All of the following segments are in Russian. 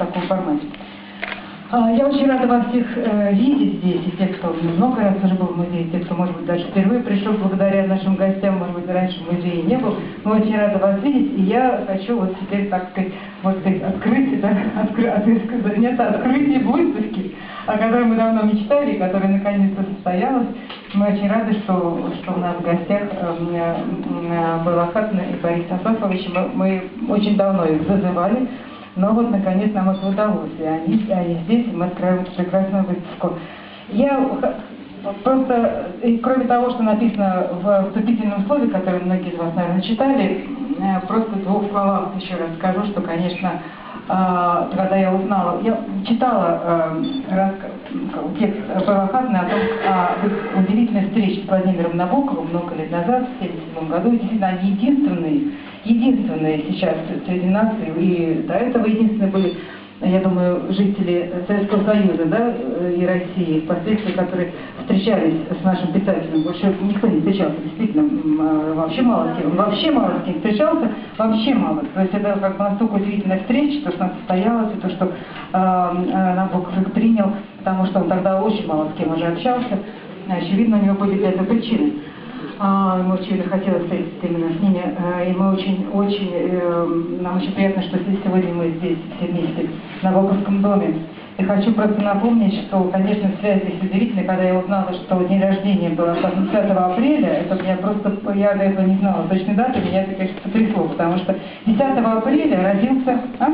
таком формате. А, Я очень рада вас всех э, видеть здесь, и тех, кто много раз уже был в музее, и тех, кто, может быть, даже впервые пришел благодаря нашим гостям, может быть, раньше в музее не был. Мы очень рады вас видеть, и я хочу вот теперь, так сказать, может быть, открыть, да, откры- от- заняться открытием выставки, о которой мы давно мечтали, которая наконец-то состоялась. Мы очень рады, что, что у нас в гостях э, э, была Хатна и Борис Асафович. Мы, мы очень давно их зазывали. Но вот, наконец, нам это удалось. И они, они здесь, и мы открываем эту прекрасную выставку. Я просто, и кроме того, что написано в вступительном слове, которое многие из вас, наверное, читали, э, просто в двух словах еще раз скажу, что, конечно, а, когда я узнала, я читала э, раска- текст Павла Хатна о том, о удивительной встрече с Владимиром Набоковым много лет назад, в 1977 году. И Действительно, они единственные, единственные сейчас среди нас, и до этого единственные были, я думаю, жители Советского Союза да, и России, впоследствии, которые встречались с нашим писателем. Больше никто не встречался, действительно, а, вообще мало с кем. Вообще мало с кем встречался, вообще мало. То есть это как бы настолько удивительная встреча, то, что она состоялась, и то, что э, э, Набоков их принял, потому что он тогда очень мало с кем уже общался. Очевидно, у него были для этого причины. А, Ему очень хотелось встретиться именно с ними, э, и мы очень, очень, э, нам очень приятно, что сегодня мы здесь все вместе, на Волковском доме. И хочу просто напомнить, что, конечно, связь здесь удивительная, когда я узнала, что день рождения был 10 апреля, это меня просто, я до этого не знала точной даты, меня это, конечно, потрясло, потому что 10 апреля родился... А?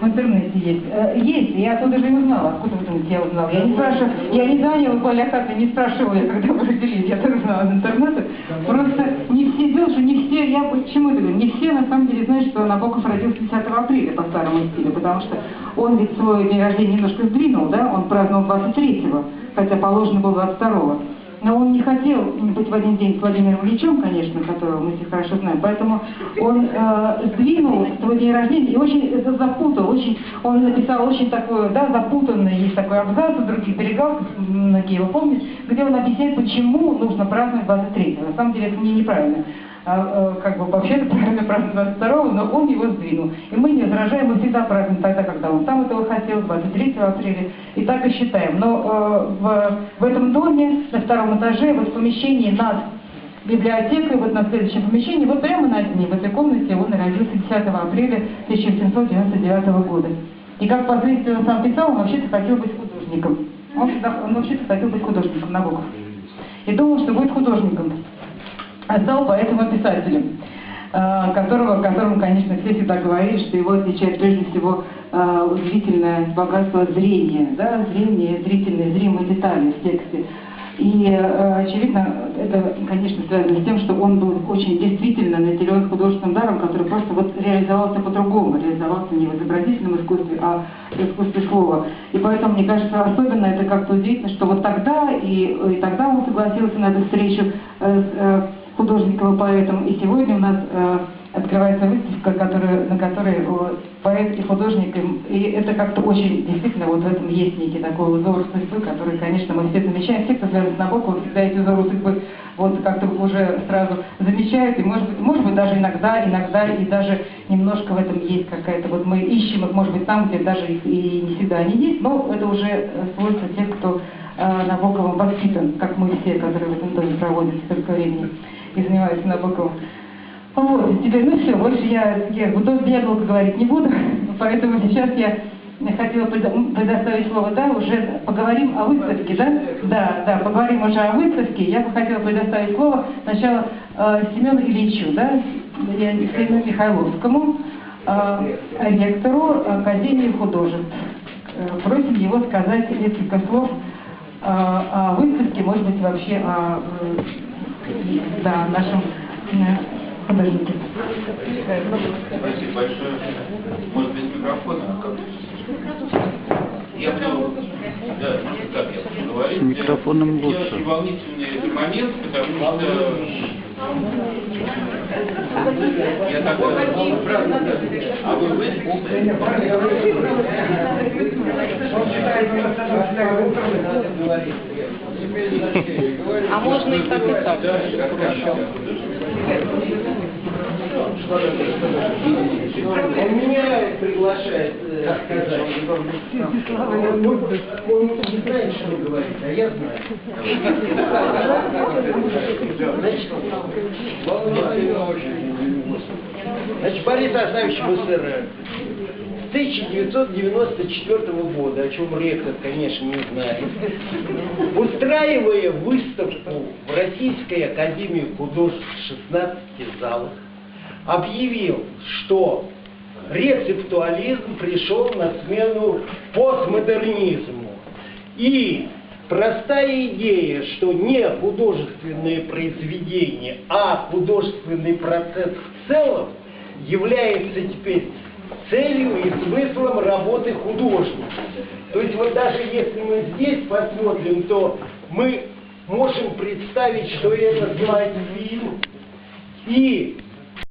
В интернете есть. Э, Есть, я оттуда же и узнала. Откуда вы думаете, я узнала? Я не спрашивала, я не звонила Коля Хатна, не спрашивала, я когда вы родились, я тоже знала из интернета. Просто не все делают, что не все, я почему это говорю, не все на самом деле знают, что Набоков родился 10 апреля по старому стилю, потому что он ведь свой день рождения немножко сдвинул, да, он праздновал 23-го, хотя положено было 22-го. Но он не хотел быть в один день с Владимиром Ильичем, конечно, которого мы все хорошо знаем, поэтому он э, сдвинул свой день рождения и очень запутал, очень, он написал очень такое, да, запутанное, есть такой абзац у других берегах, многие его помнят, где он объясняет, почему нужно праздновать 23 На самом деле это не неправильно. А, э, как бы вообще-то правильно праздновать 22 но он его сдвинул. И мы не возражаем, мы всегда празднуем тогда, когда он сам этого хотел, 23 апреля, и так и считаем. Но э, в, в этом доме, на втором этаже, вот в помещении над библиотекой, вот на следующем помещении, вот прямо над ней, в этой комнате, он родился 10 апреля 1799 года. И как впоследствии он сам писал, он вообще-то хотел быть художником. Он, он вообще-то хотел быть художником, Набоков. И думал, что будет художником стал поэтому писателем, э, которого, которому, конечно, все всегда говорили, что его отличает прежде всего э, удивительное богатство зрения, да, зрение, зрительные, зримые детали в тексте. И, э, очевидно, это, конечно, связано с тем, что он был очень действительно наделен художественным даром, который просто вот реализовался по-другому, реализовался не в изобразительном искусстве, а в искусстве слова. И поэтому, мне кажется, особенно это как-то удивительно, что вот тогда, и, и тогда он согласился на эту встречу с художником и поэтом, и сегодня у нас э, открывается выставка, которая, на которой э, поэт и художник, и, и это как-то очень, действительно, вот в этом есть некий такой узор судьбы, который, конечно, мы все замечаем, все, кто связан с Набоковым, всегда эти узоры судьбы вот как-то уже сразу замечают, и может быть, может быть даже иногда, иногда и даже немножко в этом есть какая-то, вот мы ищем их, может быть, там, где даже их и не всегда они есть, но это уже свойство тех, кто э, Набоковым воспитан, как мы все, которые в этом доме проводят столько времени и занимаются Набоковым. Вот, теперь, ну все, больше я, я, я долго говорить не буду, поэтому сейчас я хотела предо- предоставить слово, да, уже поговорим о выставке, да? Да, да, поговорим уже о выставке. Я бы хотела предоставить слово сначала э, Семену Ильичу, да, я- Семену Михайловскому, э, ректору Академии художеств. Э, Просим его сказать несколько слов э, о выставке, может быть, вообще о э, да, нашем художнике. Спасибо большое. Может без микрофона? а как? Я буду, да, может так, я буду говорить. С микрофоном Я лучше. очень волнительный момент, потому что я так а вы вы? А можно и так, и так. Он меня приглашает э, сказать. Он, он не знает, что говорит, а я знаю. Значит, Значит, Борис Асаевич ВСР с 1994 года, о чем ректор, конечно, не знает, устраивая выставку в Российской Академии художеств в 16 залах, объявил, что рецептуализм пришел на смену постмодернизму. И простая идея, что не художественные произведения, а художественный процесс в целом является теперь целью и смыслом работы художника. То есть вот даже если мы здесь посмотрим, то мы можем представить, что это слайд фильм, и